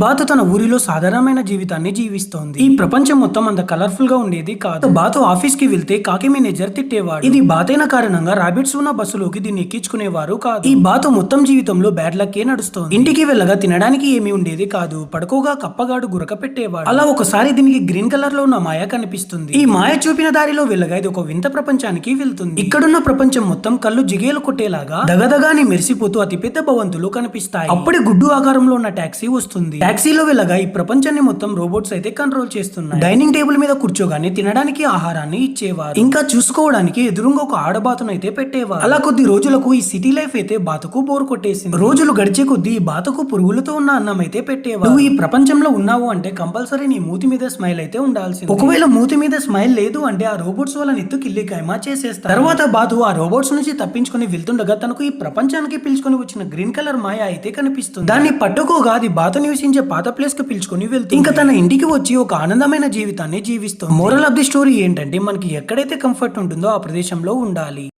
బాతు తన ఊరిలో సాధారణమైన జీవితాన్ని జీవిస్తోంది. ఈ ప్రపంచం మొత్తం అంత కలర్ఫుల్గా ఉండేది కాదు. బాతు ఆఫీస్కి వెళ్తే కాకి మేనేజర్ తిట్టేవాడు. ఇది బాతైన కారణంగా రాబిట్స్ ఉన్న బస్సులోకి దీన్ని ఎక్కించుకునేవారు కాదు. ఈ బాతు మొత్తం జీవితంలో బ్యాడ్ లక్కే నడుస్తోంది. ఇంటికి వెళ్ళగా తినడానికి ఏమీ ఉండేది కాదు. పడుకోగా కప్పగాడు గురక పెట్టేవాడు. అలా ఒకసారి దీనికి గ్రీన్ కలర్లో ఉన్న మాయ కనిపిస్తుంది. ఈ మాయ చూపిన దారిలో వెళ్ళగా ఇది ఒక వింత ప్రపంచానికి వెళ్తుంది. ఇక్కడున్న ప్రపంచం మొత్తం కళ్ళు జిగేలు కొట్టేలాగా దగదగాని మెరిసిపోతూ అతిపెద్ద భవంతులు కనిపిస్తాయి. అప్పుడే గుడ్డు ఆకారంలో ఉన్న టాక్సీ వస్తుంది. టాక్సీలో వెళ్ళగా ఈ ప్రపంచాన్ని మొత్తం రోబోట్స్ అయితే కంట్రోల్ చేస్తున్నాయి. డైనింగ్ టేబుల్ మీద కూర్చోగానే తినడానికి ఆహారాన్ని ఇచ్చేవారు. ఇంకా చూసుకోవడానికి ఎదురుగా ఒక ఆడబాతును అయితే పెట్టేవారు. అలా కొద్ది రోజులకు ఈ సిటీ లైఫ్ అయితే బాతకు బోర్ కొట్టేసింది. రోజులు గడిచే కొద్దీ ఈ బాతకు పురుగులతో ఉన్న అన్నం అయితే పెట్టేవారు. నువ్వు ఈ ప్రపంచంలో ఉన్నావు అంటే కంపల్సరీ నీ మూతి మీద స్మైల్ అయితే ఉండాల్సింది. ఒకవేళ మూతి మీద స్మైల్ లేదు అంటే ఆ రోబోట్స్ వల్ల నెత్తు కిల్లి కైమా చేసేస్తారు. తర్వాత బాతు ఆ రోబోట్స్ నుంచి తప్పించుకొని వెళ్తుండగా తనకు ఈ ప్రపంచానికి పిలుచుకొని వచ్చిన గ్రీన్ కలర్ మాయ అయితే కనిపిస్తుంది. దాన్ని పట్టుకోగా అది బాత నివసించే పాత ప్లేస్కి పిలుచుకొని వెళ్తుంది. ఇంకా తన ఇంటికి వచ్చి ఒక ఆనందమైన జీవితాన్ని జీవిస్తుంది. మోరల్ ఆఫ్ ది స్టోరీ ఏంటంటే మనకి ఎక్కడైతే కంఫర్ట్ ఉంటుందో ఆ ప్రదేశంలో ఉండాలి.